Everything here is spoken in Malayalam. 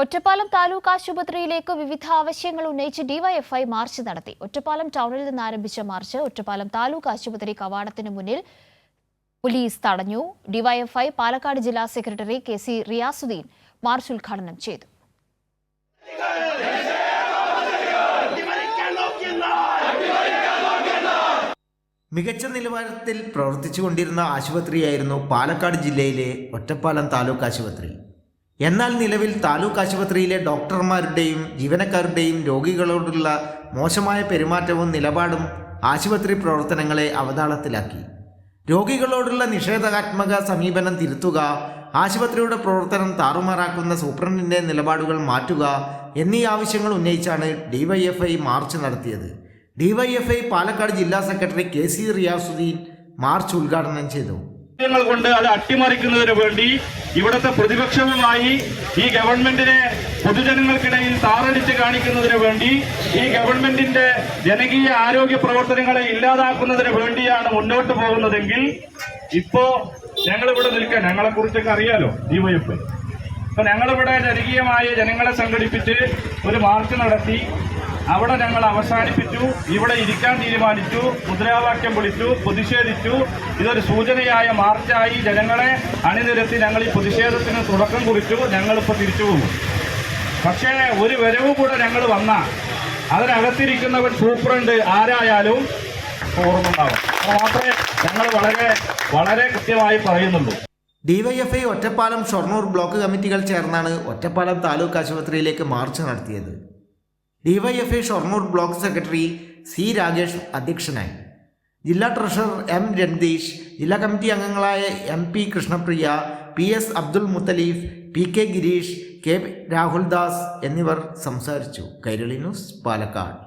ഒറ്റപ്പാലം താലൂക്ക് ആശുപത്രിയിലേക്ക് വിവിധ ആവശ്യങ്ങൾ ഉന്നയിച്ച് ഡിവൈഎഫ്ഐ മാർച്ച് നടത്തി. ഒറ്റപ്പാലം ടൗണിൽ നിന്ന് ആരംഭിച്ച മാർച്ച് ഒറ്റപ്പാലം താലൂക്ക് ആശുപത്രി കവാടത്തിന് മുന്നിൽ പോലീസ് തടഞ്ഞു. ഡിവൈഎഫ്ഐ പാലക്കാട് ജില്ലാ secretary K C Riyasuddeen march ഉദ്ഘാടനം ചെയ്തു. മികച്ച നിലവാരത്തിൽ പ്രവർത്തിച്ചുകൊണ്ടിരുന്ന ആശുപത്രിയായിരുന്നു പാലക്കാട് ജില്ലയിലെ ഒറ്റപ്പാലം താലൂക്ക് ആശുപത്രി. എന്നാൽ നിലവിൽ താലൂക്ക് ആശുപത്രിയിലെ ഡോക്ടർമാരുടെയും ജീവനക്കാരുടെയും രോഗികളോടുള്ള മോശമായ പെരുമാറ്റവും നിലപാടും ആശുപത്രി പ്രവർത്തനങ്ങളെ അവതാളത്തിലാക്കി. രോഗികളോടുള്ള നിഷേധാത്മക സമീപനം തിരുത്തുക ആശുപത്രിയുടെ പ്രവർത്തനം താറുമാറാക്കുന്ന സൂപ്രണ്ടിന്റെ നിലപാടുകൾ മാറ്റുക എന്നീ ആവശ്യങ്ങൾ ഉന്നയിച്ചാണ് ഡിവൈഎഫ്ഐ മാർച്ച് നടത്തിയത്. ഡിവൈഎഫ്ഐ പാലക്കാട് ജില്ലാ secretary K C Riyasuddeen march ഉദ്ഘാടനം ചെയ്തു. ങ്ങൾ കൊണ്ട് അത് അട്ടിമറിക്കുന്നതിന് വേണ്ടി ഇവിടുത്തെ പ്രതിപക്ഷവുമായി ഈ ഗവൺമെന്റിനെ പൊതുജനങ്ങൾക്കിടയിൽ താറടിച്ച് കാണിക്കുന്നതിന് വേണ്ടി ഈ ഗവൺമെന്റിന്റെ ജനകീയ ആരോഗ്യ പ്രവർത്തനങ്ങളെ ഇല്ലാതാക്കുന്നതിന് വേണ്ടിയാണ് മുന്നോട്ട് പോകുന്നതെങ്കിൽ ഇപ്പോ ഞങ്ങളിവിടെ നിൽക്കാൻ ഞങ്ങളെ കുറിച്ചൊക്കെ അറിയാലോ ഡിവൈഎഫ് അപ്പൊ ഞങ്ങളിവിടെ ജനകീയമായ ജനങ്ങളെ സംഘടിപ്പിച്ച് ഒരു മാർച്ച് നടത്തി അവിടെ ഞങ്ങൾ അവസാനിപ്പിച്ചു. ഇവിടെ ഇരിക്കാൻ തീരുമാനിച്ചു. മുദ്രാവാക്യം വിളിച്ചു. പ്രതിഷേധിച്ചു. ഇതൊരു സൂചനയായ മാർച്ചായി ജനങ്ങളെ അണിനിരത്തി ഞങ്ങൾ ഈ പ്രതിഷേധത്തിന് തുടക്കം കുറിച്ചു. ഞങ്ങളിപ്പോൾ തിരിച്ചു പോകും. പക്ഷേ ഒരു വരവ് കൂടെ ഞങ്ങൾ വന്ന. അതിനകത്തിരിക്കുന്നവൻ സൂപ്രണ്ട് ആരായാലും ഓർമ്മണ്ടാവും അത് മാത്രമേ ഞങ്ങൾ വളരെ വളരെ കൃത്യമായി പറയുന്നുള്ളൂ. ഡിവൈഎഫ്ഐ ഒറ്റപ്പാലം ഷൊർണൂർ ബ്ലോക്ക് കമ്മിറ്റികൾ ചേർന്നാണ് ഒറ്റപ്പാലം താലൂക്ക് ആശുപത്രിയിലേക്ക് മാർച്ച് നടത്തിയത്. DYFI Shoranur block secretary C Rajesh അധ്യക്ഷനായി. ജില്ലാ ട്രഷറർ എം രന്തീഷ് ജില്ലാ കമ്മിറ്റി അംഗങ്ങളായ M P Krishnapriya P S Abdul Muthaleef P K Girish K Rahuldas എന്നിവർ സംസാരിച്ചു. കൈരളി ന്യൂസ് പാലക്കാട്.